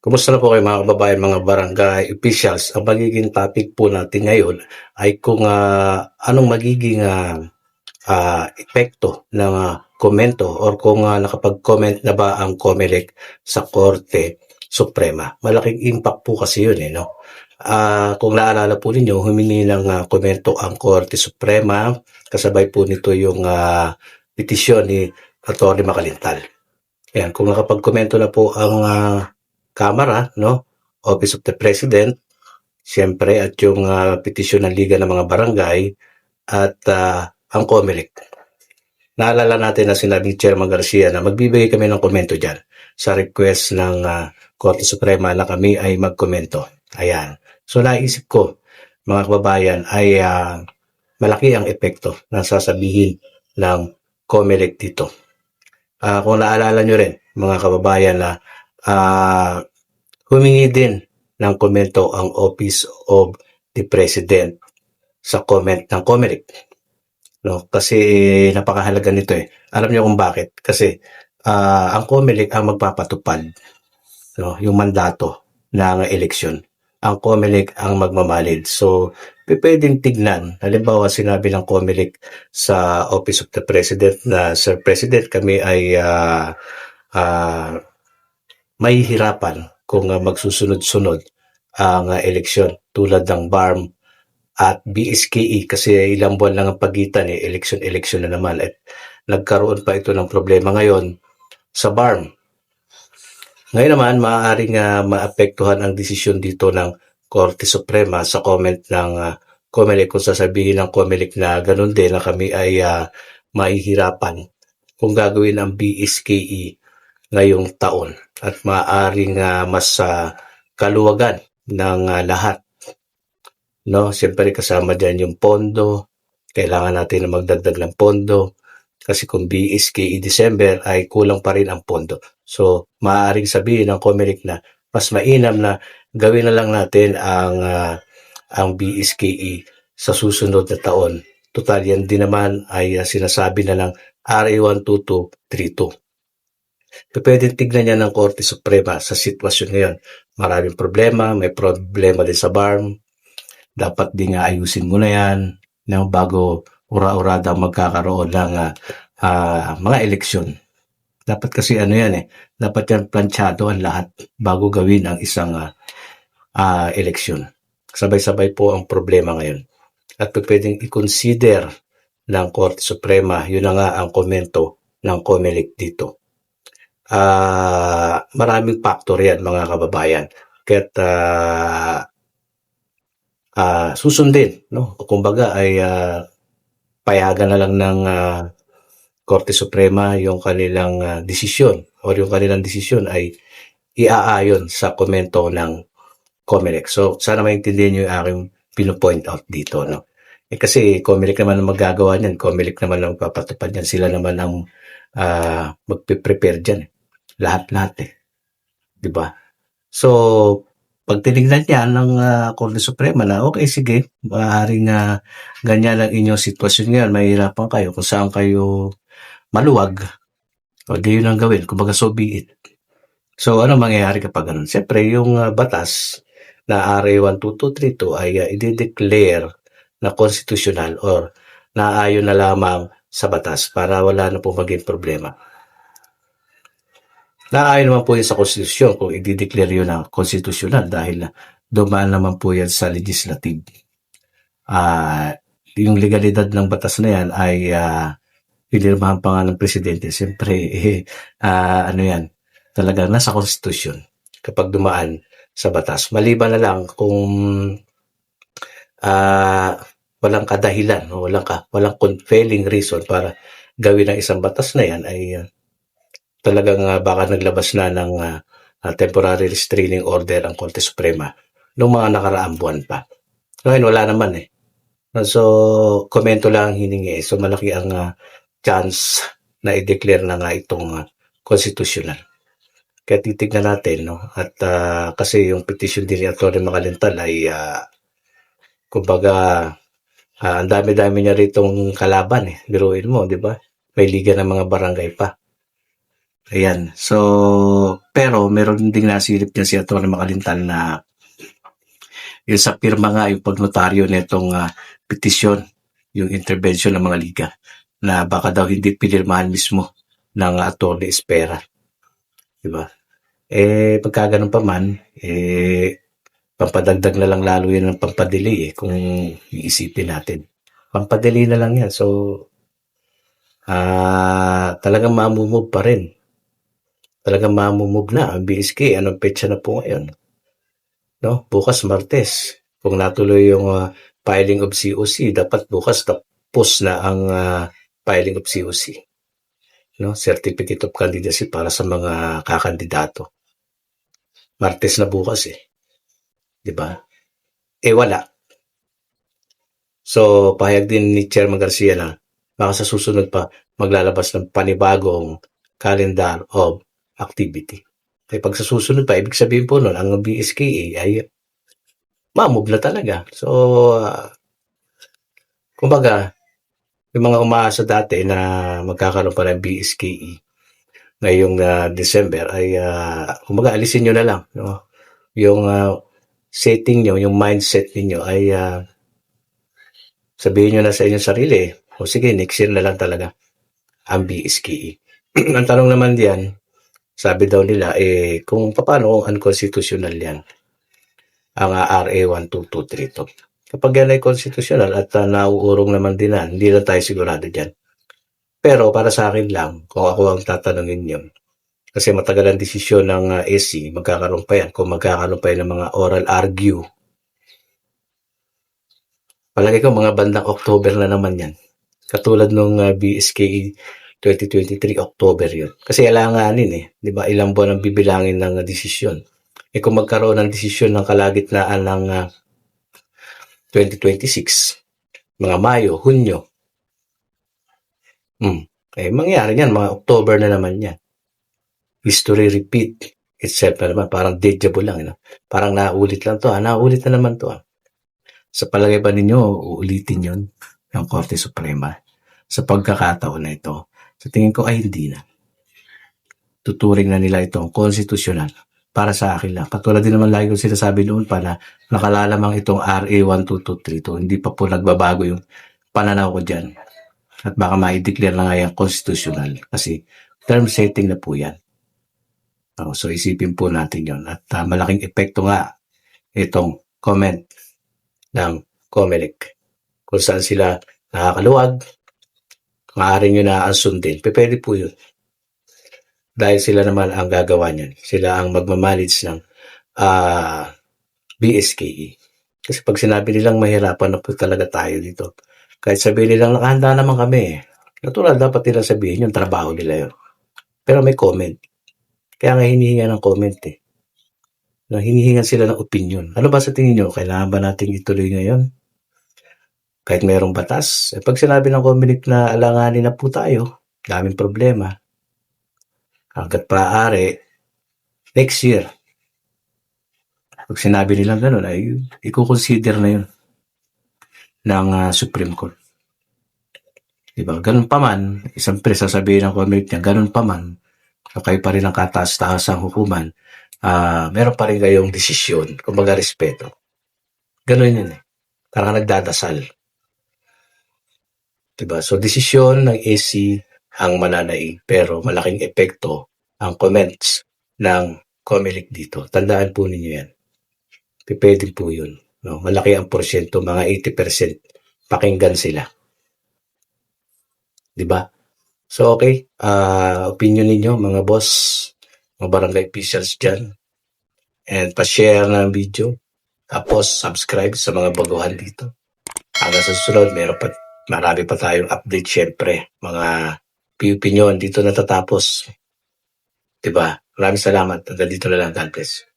Kumusta na po kayo mga kababayan, mga barangay officials? Ang magiging topic po natin ngayon ay kung ah, anong magiging ah, ah, epekto ng ah, komento or kung ah, nakapag-comment na ba ang COMELEC sa Korte Suprema. Malaking impact po kasi yun eh, no? Ah, kung naalala po ninyo, humingi ng ah, komento ang Korte Suprema. Kasabay po nito yung ah, petisyon ni Atty. Makalintal. Yan, kung nakapag-komento na po ang ah, Kamara, no? Office of the President, siyempre at yung ah, petisyon ng Liga ng mga Barangay at ah, ang COMELEC. Naalala natin na sinabi ni Chairman Garcia na magbibigay kami ng komento dyan sa request ng ah, Korte Suprema na kami ay magkomento. Ayan. So naisip ko, mga kababayan, ay ah, malaki ang epekto na sasabihin ng COMELEC dito. Ah, kung naalala nyo rin, mga kababayan, na ah, humingi din ng komento ang Office of the President sa comment ng COMELEC. No, kasi napakahalaga nito eh. Alam niyo kung bakit? Kasi ah, ang COMELEC ang magpapatupad no, yung mandato ng eleksyon. Ang COMELEC ang magmamalid. So, pwedeng tignan. Halimbawa, sinabi ng COMELEC sa Office of the President na, Sir President, kami ay ah, ah, may hirapan kung ah, magsusunod-sunod ang ah, eleksyon tulad ng BARM at BSKE kasi ilang buwan lang ang pagitan eh, eleksyon-eleksyon na naman at nagkaroon pa ito ng problema ngayon sa BARM. Ngayon naman, maaaring ah, maapektuhan ang desisyon dito ng Korte Suprema sa comment ng uh, COMELEC kung sasabihin ng COMELEC na ganun din na kami ay ah, mahihirapan kung gagawin ang BSKE ngayong taon at maaaring uh, mas uh, kaluwagan ng uh, lahat. No, siyempre kasama diyan yung pondo. Kailangan natin na magdagdag ng pondo kasi kung BSKE December ay kulang pa rin ang pondo. So, maaaring sabihin ng Comelec na mas mainam na gawin na lang natin ang uh, ang BSKE sa susunod na taon. Total yan din naman ay uh, sinasabi na lang RA12232 pwedeng tignan niya ng Korte Suprema sa sitwasyon ngayon. Maraming problema, may problema din sa barm. Dapat din niya ayusin muna yan no, bago ura-urada magkakaroon ng uh, uh, mga eleksyon. Dapat kasi ano yan eh, dapat yan planchado ang lahat bago gawin ang isang uh, uh, eleksyon. Sabay-sabay po ang problema ngayon. At pwedeng i-consider ng Korte Suprema, yun na nga ang komento ng COMELEC dito. Ah, maraming factor yan mga kababayan. Kaya't ah, ah, susundin, no? Kumbaga ay ah, payagan na lang ng ah, Korte Suprema yung kanilang ah, desisyon or yung kanilang desisyon ay iaayon sa komento ng COMELEC. So, sana maintindihan nyo yung aking pinopoint out dito, no? Eh, kasi COMELEC naman ang magagawa niyan. COMELEC naman ang papatupad niyan. Sila naman ang ah, magpe-prepare dyan. Lahat-lahat eh. Di ba? So, pag tinignan niya ng ah, Korte Suprema na, okay, sige, maaaring uh, ganyan ang inyong sitwasyon ngayon, mahirapan kayo kung saan kayo maluwag, wag yun ang gawin. Kumbaga, so be it. So, ano mangyayari kapag ganun? Siyempre, yung ah, batas na RA 12232 ay uh, i-declare na constitutional or naayon na lamang sa batas para wala na po maging problema. Naayon naman po yan sa konstitusyon kung i-declare yun na constitutional dahil uh, dumaan naman po yan sa legislative. Ah, yung legalidad ng batas na yan ay uh, pinirmahan pa nga ng presidente. Siyempre, eh, ah, ano yan, talagang nasa konstitusyon kapag dumaan sa batas. Maliban na lang kung ah, walang kadahilan, walang, ka, walang compelling reason para gawin ang isang batas na yan ay ah, talagang ah, baka naglabas na ng ah, temporary restraining order ang Korte Suprema noong mga nakaraang buwan pa. Ngayon wala naman eh. So, komento lang ang hiningi. So, malaki ang ah, chance na i-declare na nga itong ah, constitutional. Kaya titignan natin, no? At ah, kasi yung petition din ni Atty. Makalintal ay, ah, kumbaga, ah, ang dami-dami niya ritong kalaban eh. Biruin mo, di ba? May liga ng mga barangay pa. Ayan. So, pero meron ding nasilip niya si Atty. Makalintal na yung sa pirma nga, yung pagnotaryo nitong ah, petisyon, yung intervention ng mga liga, na baka daw hindi pinirmahan mismo ng Atty. Espera. Diba? Eh, pagka ganun pa man, eh, pampadagdag na lang lalo yan ng pampadili eh, kung iisipin natin. Pampadili na lang yan. So, ah talagang mamumove pa rin. Talagang mamumove na ang BSK. Anong petsa na po ngayon? No? Bukas Martes. Kung natuloy yung ah, filing of COC, dapat bukas tapos na ang ah, filing of COC. No? Certificate of Candidacy para sa mga kakandidato. Martes na bukas eh. 'Di ba? Eh wala. So, pahayag din ni Chairman Garcia na baka sa susunod pa maglalabas ng panibagong calendar of activity. Kaya pag sa susunod pa, ibig sabihin po nun, ang BSKA ay mamove na talaga. So, ah, kumbaga, yung mga umaasa dati na magkakaroon pa ng BSKE ngayong ah, December ay, ah, kumbaga, alisin nyo na lang. No? Yung ah, setting nyo, yung mindset ninyo ay ah, sabihin nyo na sa inyong sarili, o sige, next year na lang talaga ang BSKE. ang tanong naman diyan, sabi daw nila, eh, kung paano unconstitutional yan, ang ah, RA 12232. Kapag yan ay constitutional at uh, nauurong naman din na, hindi na tayo sigurado dyan. Pero para sa akin lang, kung ako ang tatanungin yun, kasi matagal ang desisyon ng uh, SC, magkakaroon pa yan, kung magkakaroon pa yan ng mga oral argue. Palagi ko mga bandang October na naman yan. Katulad nung uh, BSKE 2023 October yun. Kasi alanganin eh. Di ba? Ilang buwan ang bibilangin ng uh, desisyon. Eh kung magkaroon ng desisyon ng kalagitnaan ng uh, 2026, mga Mayo, Hunyo, hmm, eh mangyari yan, mga October na naman yan. History repeat itself na naman, parang deja vu lang. You know? Parang naulit lang to, ah, naulit na naman to. Ah. Sa palagay ba ninyo, uulitin yun ng Korte Suprema sa pagkakataon na ito? Sa tingin ko ay hindi na. Tuturing na nila itong konstitusyonal para sa akin lang. Katulad din naman lagi ko sinasabi noon pa na nakalalamang itong RA 12232. Hindi pa po nagbabago yung pananaw ko dyan. At baka ma-declare na nga yan constitutional kasi term setting na po yan. Oh, so isipin po natin yon At ah, malaking epekto nga itong comment ng COMELEC kung saan sila nakakaluwag, maaari nyo na ang sundin. Pwede po yun. Dahil sila naman ang gagawa niyan. Sila ang magmamanage ng ah, BSKE. Kasi pag sinabi nilang mahirapan na po talaga tayo dito, kahit sabihin nilang nakahanda naman kami, natural dapat nilang sabihin yung trabaho nila yun. Pero may comment. Kaya nga hinihinga ng comment eh. Na hinihingan sila ng opinion. Ano ba sa tingin nyo? Kailangan ba natin ituloy ngayon? Kahit mayroong batas. Eh, pag sinabi ng Comelec na alanganin na po tayo, daming problema. Hanggat maaari, next year, pag sinabi nilang ganun, ay i-consider na yun ng ah, Supreme Court. Diba? Ganun pa man, isang pre sasabihin ng Comelec niya, ganun pa man, so kayo pa rin ang kataas-taasang hukuman, ah meron pa rin kayong desisyon, kumbaga respeto. Ganun yun eh. Parang nagdadasal. Diba? So, desisyon ng AC ang mananaig, pero malaking epekto ang comments ng Comelec dito. Tandaan po ninyo yan. Pwede po yun. No? Malaki ang porsyento, mga 80% pakinggan sila. Diba? So, okay. ah opinion ninyo, mga boss, mga barangay officials dyan. And pa-share ng video. Tapos, subscribe sa mga baguhan dito. Hanggang sa susunod, meron pa, marami pa tayong update syempre. Mga opinion dito natatapos. Diba? Maraming salamat. Hanggang dito na lang. God bless.